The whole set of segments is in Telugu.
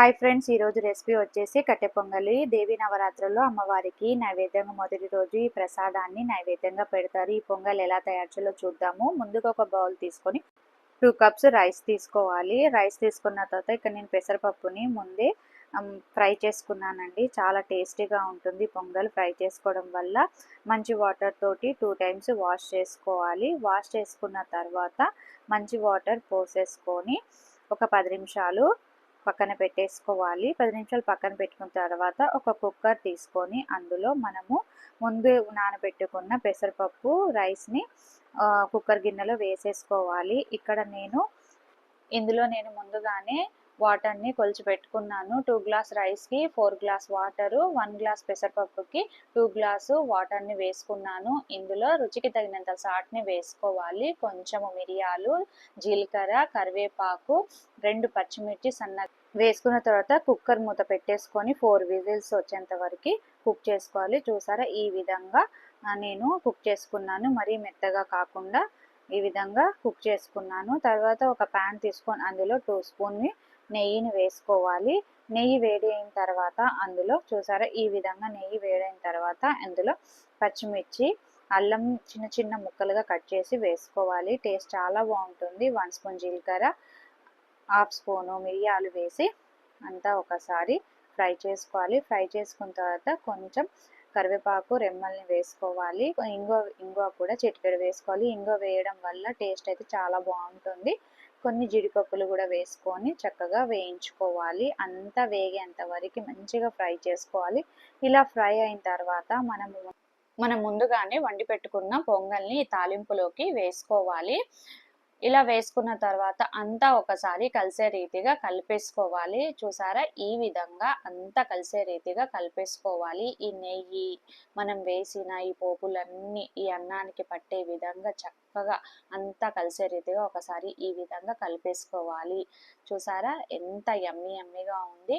హాయ్ ఫ్రెండ్స్ ఈరోజు రెసిపీ వచ్చేసి కట్టె పొంగలి. దేవి నవరాత్రుల్లో అమ్మవారికి నైవేద్యంగా మొదటి రోజు ఈ ప్రసాదాన్ని నైవేద్యంగా పెడతారు. ఈ పొంగల్ ఎలా తయారు చేయాలో చూద్దాము. ముందుగా ఒక బౌల్ తీసుకొని టూ కప్స్ రైస్ తీసుకోవాలి. రైస్ తీసుకున్న తర్వాత ఇక్కడ నేను పెసరపప్పుని ముందే ఫ్రై చేసుకున్నానండి. చాలా టేస్టీగా ఉంటుంది పొంగల్ ఫ్రై చేసుకోవడం వల్ల. మంచి వాటర్ తోటి టూ టైమ్స్ వాష్ చేసుకోవాలి. వాష్ చేసుకున్న తర్వాత మంచి వాటర్ పోసేసుకొని ఒక పది నిమిషాలు పక్కన పెట్టేసుకోవాలి. పది నిమిషాలు పక్కన పెట్టుకున్న తర్వాత ఒక కుక్కర్ తీసుకొని అందులో మనము ముందు నానబెట్టుకున్న పెసరపప్పు రైస్ని కుక్కర్ గిన్నెలో వేసేసుకోవాలి. ఇక్కడ నేను ఇందులో నేను ముందుగానే వాటర్ని కొలిచి పెట్టుకున్నాను. టూ గ్లాస్ రైస్కి four glass water one glass పెసరపప్పుకి two glass వాటర్ని వేసుకున్నాను. ఇందులో రుచికి తగినంత సాట్ని వేసుకోవాలి. కొంచెము మిరియాలు జీలకర్ర కరివేపాకు రెండు పచ్చిమిర్చి సన్న వేసుకున్న తర్వాత కుక్కర్ మూత పెట్టేసుకొని ఫోర్ విజిల్స్ వచ్చేంత వరకు కుక్ చేసుకోవాలి. చూసారా? ఈ విధంగా నేను కుక్ చేసుకున్నాను. మరీ మెత్తగా కాకుండా ఈ విధంగా కుక్ చేసుకున్నాను. తర్వాత ఒక ప్యాన్ తీసుకొని అందులో టూ స్పూన్ని నెయ్యిని వేసుకోవాలి. నెయ్యి వేడి అయిన తర్వాత అందులో చూసారా? ఈ విధంగా నెయ్యి వేడైన తర్వాత అందులో పచ్చిమిర్చి అల్లం చిన్న చిన్న ముక్కలుగా కట్ చేసి వేసుకోవాలి. టేస్ట్ చాలా బాగుంటుంది. వన్ స్పూన్ జీలకర్ర హాఫ్ స్పూను మిరియాలు వేసి అంతా ఒకసారి ఫ్రై చేసుకోవాలి. ఫ్రై చేసుకున్న తర్వాత కొంచెం కరివేపాకు రెమ్మల్ని వేసుకోవాలి. ఇంగో ఇంగువ కూడా చిటికెడు వేసుకోవాలి. ఇంగువ వేయడం వల్ల టేస్ట్ అయితే చాలా బాగుంటుంది. కొన్ని జీడిపప్పులు కూడా వేసుకొని చక్కగా వేయించుకోవాలి. అంతా వేగేంత వరకు మంచిగా ఫ్రై చేసుకోవాలి. ఇలా ఫ్రై అయిన తర్వాత మనము మనం ముందుగానే వండి పెట్టుకున్న పొంగల్ని తాలింపులోకి వేసుకోవాలి. ఇలా వేసుకున్న తర్వాత అంతా ఒకసారి కలిసే రీతిగా కలిపేసుకోవాలి. చూసారా? ఈ విధంగా అంతా కలిసే రీతిగా కలిపేసుకోవాలి. ఈ నెయ్యి మనం వేసిన ఈ పోపులన్నీ ఈ అన్నానికి పట్టే విధంగా చక్కగా అంతా కలిసే రీతిగా ఒకసారి ఈ విధంగా కలిపేసుకోవాలి. చూసారా? ఎంత ఎమ్మి ఎమ్మిగా ఉంది.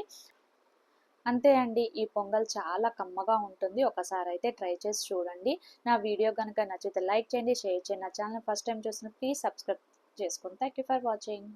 అంతే అండి. ఈ పొంగల్ చాలా కమ్మగా ఉంటుంది. ఒకసారి అయితే ట్రై చేసి చూడండి. నా వీడియో కనుక నచ్చితే లైక్ చేయండి షేర్ చేయండి. నా ఛానల్ ఫస్ట్ టైం చూసిన ప్లీజ్ సబ్స్క్రైబ్ చేసుకుని థ్యాంక్ యూ ఫర్ వాచింగ్.